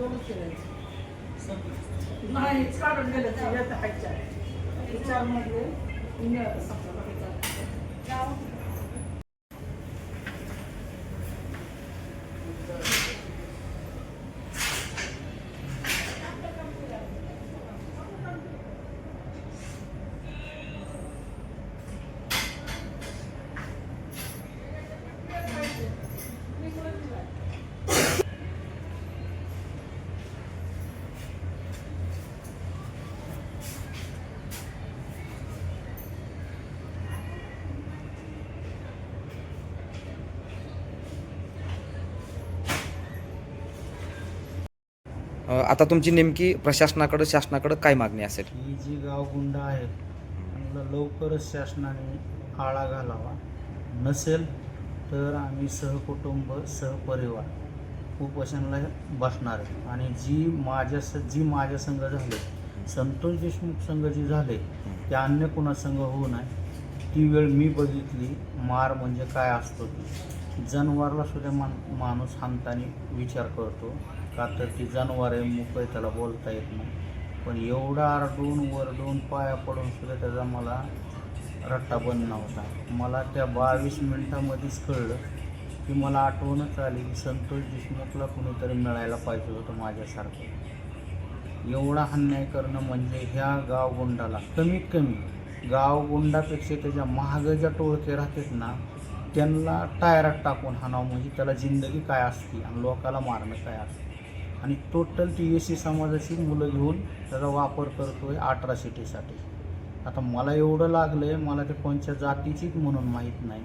दोनच करायचे नाही काढून गेलं तर येतं हायच्या. चार आता तुमची नेमकी प्रशासनाकडे शासनाकडे काय मागणी असेल? ही जी गावगुंड आहेत त्यांना लवकरच शासनाने आळा घालावा. नसेल तर आम्ही सहकुटुंब सहपरिवार उपोषणाला बसणार आहे. आणि जी माझ्या स जी माझ्या संघ झाले संतोष देशमुख संघ जी झाले ते अन्य कुणा संघ होऊ नये. ती वेळ मी बघितली मार म्हणजे काय असतो ती. जनावरला सुद्धा मान माणूस हानताना विचार करतो. का तर ती जनावर आहे त्याला बोलता येत नाही. पण एवढा आरडून वरडून पाया पडून सुद्धा त्याचा मला रट्टा बंद नव्हता. मला त्या बावीस मिनिटामध्येच कळलं की मला आठवणच आली की संतोष देशमुखला कुणीतरी मिळायला पाहिजे होतं माझ्यासारखं. एवढा अन्याय करणं म्हणजे ह्या गावगुंडाला कमीत कमी गावगुंडापेक्षा त्याच्या महाग ज्या टोळके राहतात ना त्यांना टायरात टाकून हाणावं म्हणजे त्याला जिंदगी काय असते आणि लोकाला मारणं काय असते? आणि टोटल टी एस सी समाजाची मुलं घेऊन त्याचा वापर करतो आहे अठरा सिटीसाठी आता मला एवढं लागलं आहे मला ते कोणत्या जातीचीच म्हणून माहीत नाही.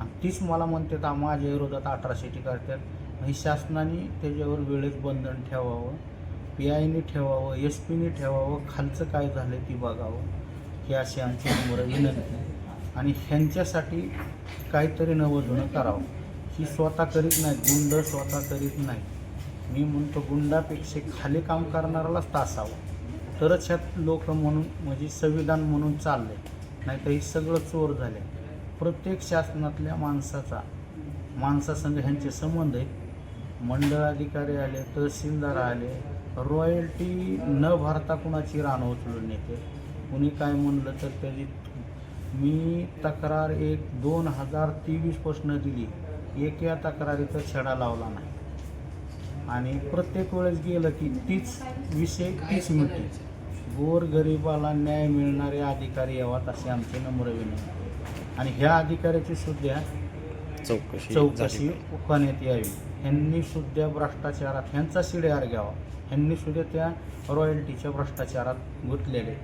आणि तीच मला म्हणते तर माझ्या विरोधात अठरा सिटी करतात. आणि शासनाने त्याच्यावर वेळेत बंधन ठेवावं पी आयने ठेवावं एस पीने ठेवावं खालचं काय झालं ती बघावं. ही अशी आमची नम्र विनंती आणि ह्यांच्यासाठी काहीतरी नवं करावं. ही स्वतः करीत नाही गुंड स्वतः करीत नाही मी म्हणतो गुंडापेक्षा खाली काम करणाऱ्यालाच तासावं तरच ह्यात लोक म्हणून म्हणजे संविधान म्हणून चालले. नाही तर हे सगळं चोर झाले. प्रत्येक शासनातल्या माणसाचा माणसासंग ह्यांचे संबंध आहे मंडळ अधिकारी आले तहसीलदार आले रॉयल्टी न भरता कुणाची रानं उचलून येते कुणी काय म्हणलं तर त्याची मी तक्रार एक दोन हजार तेवीसपासून दिली. एक या तक्रारीचा छडा लावला नाही. आणि प्रत्येक वेळेस गेलं की तीच विषय तीच मिळते गोर गरिबाला न्याय मिळणारे अधिकारी यावात अशी आमची नम्र विनंती. आणि ह्या अधिकाऱ्याची सुद्धा चौकशी चौकशी. उखाण्यात यावी. ह्यांनी सुद्धा भ्रष्टाचारात ह्यांचा शिडेहार घ्यावा. ह्यांनी सुद्धा त्या रॉयल्टीच्या भ्रष्टाचारात गुंतलेले.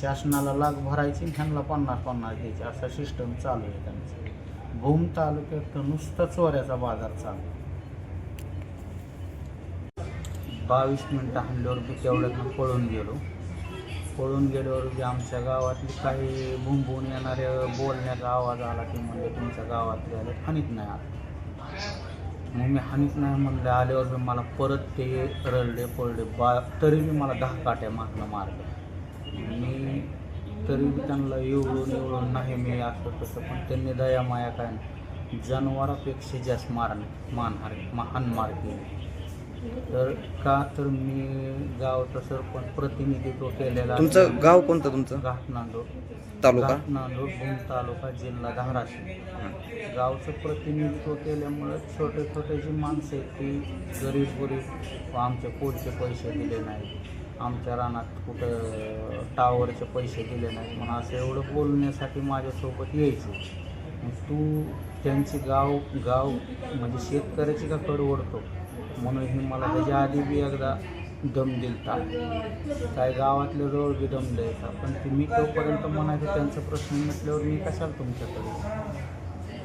शासनाला लाख भरायची ह्यांना पन्नास पन्नास द्यायचे. असा सिस्टम चालू आहे त्यांचं. भूम तालुक्यात नुसता चोऱ्याचा बाजार चालू आहे. बावीस मिनटं हल्ल्यावर बी तेवढ्यात मी पळून गेलो. पळून गेल्यावर बी आमच्या गावातली काही भुंबून येणाऱ्या बोलण्याचा आवाज आला की म्हणजे तुमच्या गावातले आले हानीत नाही आलं. मग मी हानीत नाही म्हणलं आल्यावर बी मला परत ते रडले पळले बा तरी बी मला दहा काट्या मागणं मारलं. मी तरी बी त्यांना एवढून एवढून नाही मी असं तसं पण त्यांनी दया माया काय जनावरापेक्षा जास्त मारण मानहार महान मार केली. तर का तर मी गावचं सरपंच प्रतिनिधित्व केलेलं तुमचं गाव कोणतं तुमचं? घाटनांदूर तालुका? घाटनांदूर भूम तालुका जिल्हा धाराशिव. गावचं प्रतिनिधित्व केल्यामुळं छोटे छोटे जी माणसं आहेत ती गरीब गरीब आमच्या पोटचे पैसे दिले नाहीत. आमच्या रानात कुठं टावरचे पैसे दिले नाहीत. म्हणून असं एवढं बोलण्यासाठी माझ्यासोबत यायचे. तू त्यांची गाव गाव म्हणजे शेतकऱ्याची का कड ओढतो म्हणून ही मला त्याच्या आधी बी एकदा दम दिलता. काय गावातल्या जवळ बी दम द्यायचा. पण ते मी तोपर्यंत म्हणायचं त्यांचा प्रश्न म्हटल्यावर मी कशाला तुमच्याकडे?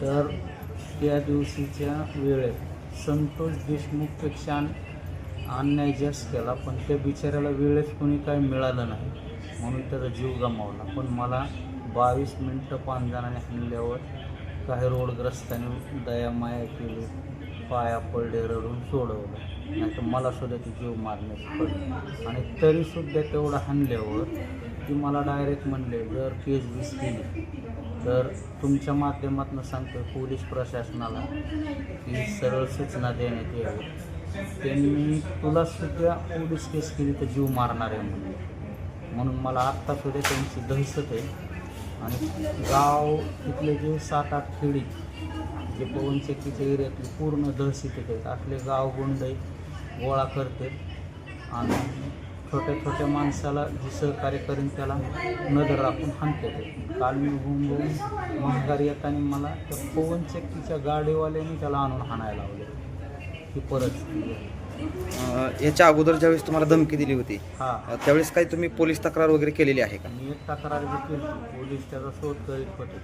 तर त्या दिवशीच्या वेळेत संतोष देशमुखपेक्षा अन्याय जास्त केला पण त्या बिचाऱ्याला वेळेस कोणी काय मिळालं नाही. म्हणून त्याचा जीव गमावला. पण मला बावीस मिनटं पाच हल्ल्यावर काही रोडग्रस्तांनी दया माया केली. पाया पडले रडून सोडवलं. नाही तर मला सुद्धा ती जीव मारण्यास पडली. आणि तरीसुद्धा तेवढं हाणल्यावर ती मला डायरेक्ट म्हणले जर केस बीस केली तर तुमच्या माध्यमातून सांगतो पोलीस प्रशासनाला की सरळ सूचना देण्यात यावी. त्यांनी तुला सुद्धा पोलीस केस केली तर जीव मारणार आहे म्हणले म्हणून मला आत्तासुद्धा त्यांची दहशत आहे. आणि गाव तिथले जे सात आठ खेडी जे पवनचक्कीच्या एरियातली पूर्ण दहशतीत आहेत असले गाव गुंड गोळा करते. आणि छोट्या छोट्या माणसाला जे सहकार्य करीन त्याला नजर राखून हाणते काल मी घुमून महागारी येताना मला त्या पवनचक्कीच्या गाडीवाल्याने त्याला आणून हाणायला लावले. ही परिस्थिती आहे याच्या अगोदर ज्यावेळेस तुम्हाला धमकी दिली होती हा. त्यावेळेस काही तुम्ही पोलीस तक्रार वगैरे केलेली आहे का? मी एक तक्रार केली. पोलीस त्याचा शोध करीत होते.